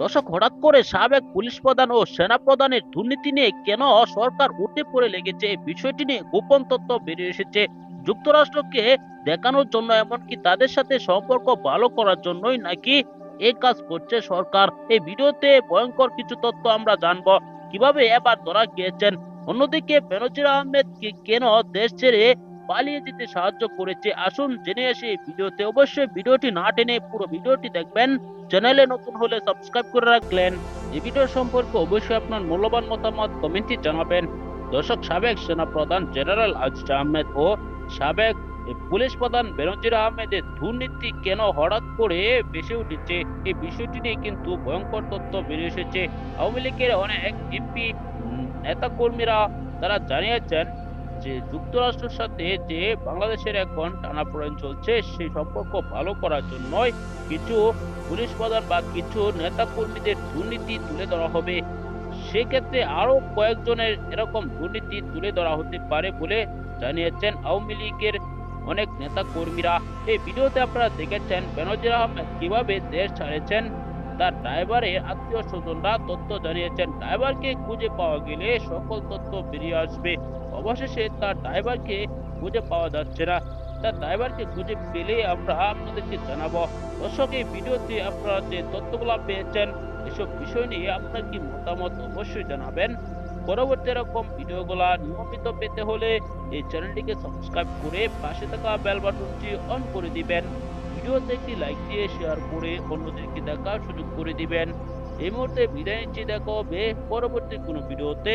দর্শক হঠাৎ করে সাবেক পুলিশ প্রধান ও সেনা প্রধানের দুর্নীতি নিয়ে কেন সরকার উঠে পড়ে লেগেছে বিষয়টি নিয়ে গোপন তথ্য বেরিয়ে এসেছে। যুক্তরাষ্ট্রকে দেখানোর জন্য এমনকি তাদের সাথে সম্পর্ক ভালো করার জন্যই নাকি এই কাজ করছে সরকার। এই ভিডিওতে ভয়ঙ্কর কিছু তথ্য আমরা জানব। কীভাবে এবার ধরা গিয়েছেন? অন্যদিকে বেনজির আহমেদ কেন দেশ ছেড়ে পালিয়ে যেতে সাহায্য করেছে। আসুন জেনে আসি, ভিডিওতে অবশ্যই ভিডিওটি না টেনে পুরো ভিডিওটি দেখবেন। চ্যানেলে নতুন হলে সাবস্ক্রাইব করে রাখলেন। এই ভিডিও সম্পর্কে অবশ্যই আপনার মূল্যবান মতামত কমেন্টে জানাবেন। দর্শক, সাবেক সেনা প্রধান জেনারেল আজিজ আহমেদ ও সাবেক পুলিশ প্রধান বেনজির আহমেদের দুর্নীতি কেন হঠাৎ করে বেশি উঠেছে, এই বিষয়টি নিয়ে কিন্তু ভয়ঙ্কর তথ্য বেরিয়ে এসেছে। আওয়ামী লীগের অনেক এমপি নেতা কর্মীরা তারা জানিয়েছেন যে যুক্তরাষ্ট্রের সাথে যে বাংলাদেশের এখন টানাপোড়েন চলছে সেই সম্পর্ক ভালো করার জন্যই কিছু পুলিশ প্রধান বা কিছু নেতা কর্মীদের দুর্নীতি তুলে ধরা হবে। সেক্ষেত্রে আরও কয়েকজনের এরকম দুর্নীতি তুলে ধরা হতে পারে বলে জানিয়েছেন আওয়ামী লীগের অনেক নেতা কর্মীরা এই ভিডিওতে আপনারা দেখেছেন বেনজির আহমেদ কীভাবে দেশ ছাড়েছেন, তার ড্রাইভারের আত্মীয় স্বজনরা তথ্য জানিয়েছেন। ড্রাইভারকে খুঁজে পাওয়া গেলে সকল তথ্য বেরিয়ে আসবে। অবশেষে তার ড্রাইভারকে খুঁজে পাওয়া যাচ্ছে না। তার ড্রাইভারকে খুঁজে পেলে আমরা আপনাদেরকে জানাব। দর্শক, এই ভিডিওতে আপনারা যে তথ্যগুলো পেয়েছেন, এসব বিষয় নিয়ে আপনার কি মতামত অবশ্যই জানাবেন। পরবর্তী এরকম ভিডিওগুলা নিয়মিত পেতে হলে এই চ্যানেলটিকে সাবস্ক্রাইব করে পাশে থাকা বেল বাটনটি অন করে দিবেন। ভিডিওতে একটি লাইক দিয়ে শেয়ার করে অন্যদেরকে দেখার সুযোগ করে দিবেন। এই মুহূর্তে বিদায় নিচ্ছি। দেখো হবে পরবর্তী কোনো ভিডিওতে।